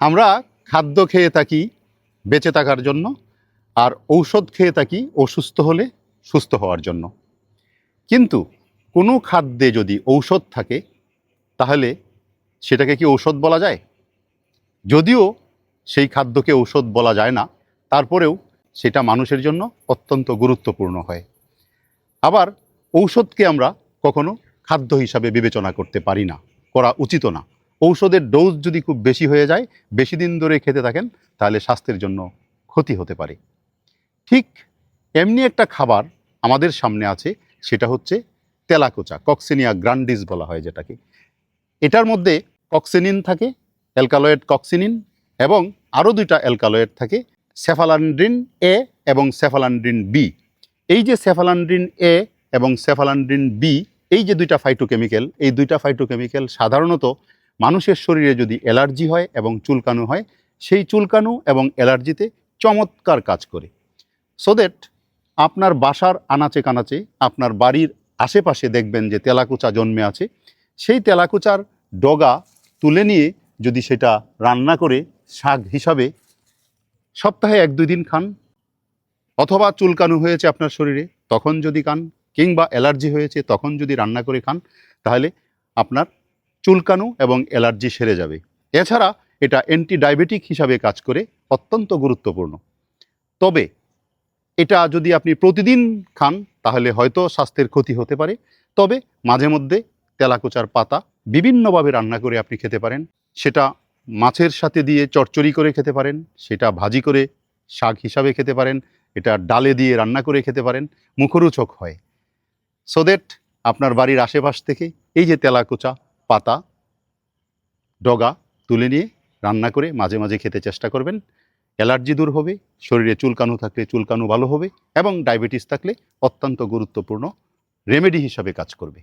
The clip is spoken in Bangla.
আমরা খাদ্য খেয়ে থাকি বেঁচে থাকার জন্য আর ঔষধ খেয়ে থাকি অসুস্থ হলে সুস্থ হওয়ার জন্য। কিন্তু কোনো খাদ্যে যদি ঔষধ থাকে, তাহলে সেটাকে কি ঔষধ বলা যায়? যদিও সেই খাদ্যকে ঔষধ বলা যায় না, তারপরেও সেটা মানুষের জন্য অত্যন্ত গুরুত্বপূর্ণ হয়। আবার ঔষধকে আমরা কখনো খাদ্য হিসাবে বিবেচনা করতে পারি না, করা উচিত না। ঔষধের ডোজ যদি খুব বেশি হয়ে যায়, বেশি দিন ধরে খেতে থাকেন, তাহলে স্বাস্থ্যের জন্য ক্ষতি হতে পারে। ঠিক এমনি একটা খাবার আমাদের সামনে আছে, সেটা হচ্ছে তেলাকোচা, কক্সিনিয়া গ্রান্ডিস বলা হয় যেটাকে। এটার মধ্যে কক্সিনিন থাকে, অ্যালকালয়েড কক্সিনিন এবং আরও দুইটা অ্যালকালয়েড থাকে সেফালান্ড্রিন এ এবং সেফালান্ড্রিন বি। এই যে সেফালান্ড্রিন এ এবং সেফালান্ড্রিন বি, এই যে দুইটা ফাইটোকেমিক্যাল এই দুইটা ফাইটোকেমিক্যাল সাধারণত মানুষের শরীরে যদি অ্যালার্জি হয় এবং চুলকানো হয়, সেই চুলকানো এবং অ্যালার্জিতে চমৎকার কাজ করে। সো দ্যাট আপনার বাসার আনাচে কানাচে আপনার বাড়ির আশেপাশে দেখবেন যে তেলাকুচা জন্মে আছে, সেই তেলাকুচার ডগা তুলে নিয়ে যদি সেটা রান্না করে শাক হিসাবে সপ্তাহে এক দুই দিন খান, অথবা চুলকানো হয়েছে আপনার শরীরে, তখন যদি খান, কিংবা অ্যালার্জি হয়েছে তখন যদি রান্না করে খান, তাহলে আপনার চুলকানো এবং অ্যালার্জি সেরে যাবে। এছাড়া এটা অ্যান্টি ডায়াবেটিক হিসাবে কাজ করে, অত্যন্ত গুরুত্বপূর্ণ। তবে এটা যদি আপনি প্রতিদিন খান, তাহলে হয়তো স্বাস্থ্যের ক্ষতি হতে পারে। তবে মাঝে মধ্যে তেলাকোচার পাতা বিভিন্নভাবে রান্না করে আপনি খেতে পারেন। সেটা মাছের সাথে দিয়ে চচ্চড়ি করে খেতে পারেন, সেটা ভাজি করে শাক হিসাবে খেতে পারেন, এটা ডালে দিয়ে রান্না করে খেতে পারেন, মুখরোচক হয়। সো দ্যাট আপনার বাড়ির আশেপাশ থেকে এই যে তেলাকুচা পাতা, ডগা তুলে নিয়ে রান্না করে মাঝে মাঝে খেতে চেষ্টা করবেন। অ্যালার্জি দূর হবে, শরীরে চুলকানো থাকলে চুলকানো ভালো হবে এবং ডায়াবেটিস থাকলে অত্যন্ত গুরুত্বপূর্ণ রেমেডি হিসাবে কাজ করবে।